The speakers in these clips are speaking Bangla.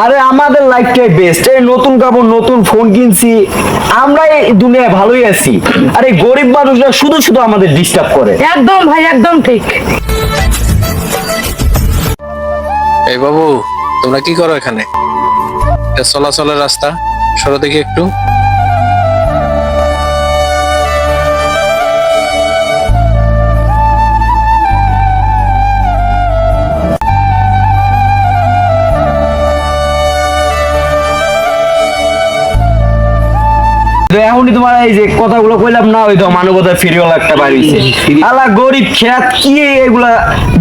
আরে আমাদের লাইফটাই বেস্ট এই নতুন কাপড় নতুন ফোন কিনছি। আমরা এই দুনিয়ায় ভালোই আছি। আরে এই গরিব মানুষরা শুধু শুধু আমাদের ডিস্টার্ব করে। একদম ভাই একদম ঠিক। এই বাবু তোমরা কি করো এখানে? এটা চলাচলের রাস্তা সরো দেখি একটু। তো এখনই তোমার এই যে কথাগুলো কইলাম না ওই তো মানবতার ফিরিওয়ালা একটা বাড়ি আলা গরিব খেত কি এগুলা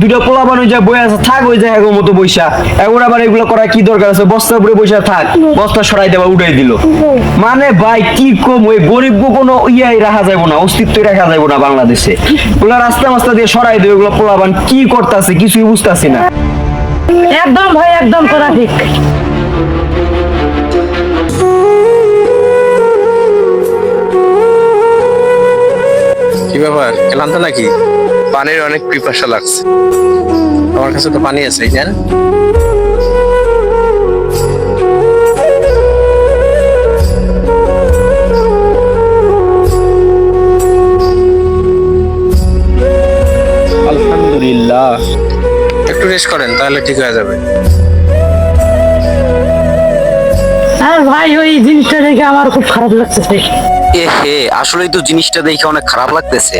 দুটো পোলা বানু যা বই আছে থাক ওই জায়গা মতো বৈশা এখন আবার এগুলো করা কি দরকার আছে? বস্তার উপরে বৈশা থাক বস্তা সরাই দেবা উঠাই দিল। মানে ভাই কি কম ওই গরিব কোনো ইয়াই রাখা যাব না অস্তিত্ব রাখা যাব না বাংলাদেশে। ওগুলা রাস্তা মাস্তা দিয়ে সরাই দেবে ওগুলো পোলাবান কি করতেছে কিছুই বুঝতাছি না। একদম ভাই একদম করা ঠিক। ব্যাপার? ক্লান্ত নাকি? পানির অনেক পিপাসা লাগছে। আমার কাছে তো পানি আছে জান আলহামদুলিল্লাহ। একটু রেস্ট করেন তাহলে ঠিক হয়ে যাবে। আর ভাই ওই জিনিসটা দেখে আমার খুব খারাপ লাগতেছে এ হে, আসলেই তো জিনিসটা দেখে অনেক খারাপ লাগতেছে।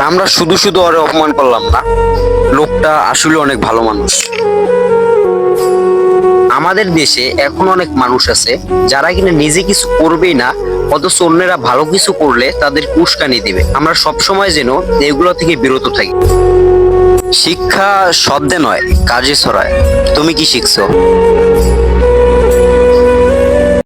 আমরা শুধু শুধু ওরে অপমান করলাম না। লোকটা আসলে অনেক ভালো মানুষ। আমাদের দেশে এখন অনেক মানুষ আছে, যারা কিনা নিজে কিছু করবেই না, অথচ অন্যেরা ভালো কিছু করলে তাদের উস্কানি দিবে। আমরা সব সময় যেন এগুলো থেকে বিরত থাকি। শিক্ষা শব্দে নয়, কাজে ছড়ায়। তুমি কি শিখছো?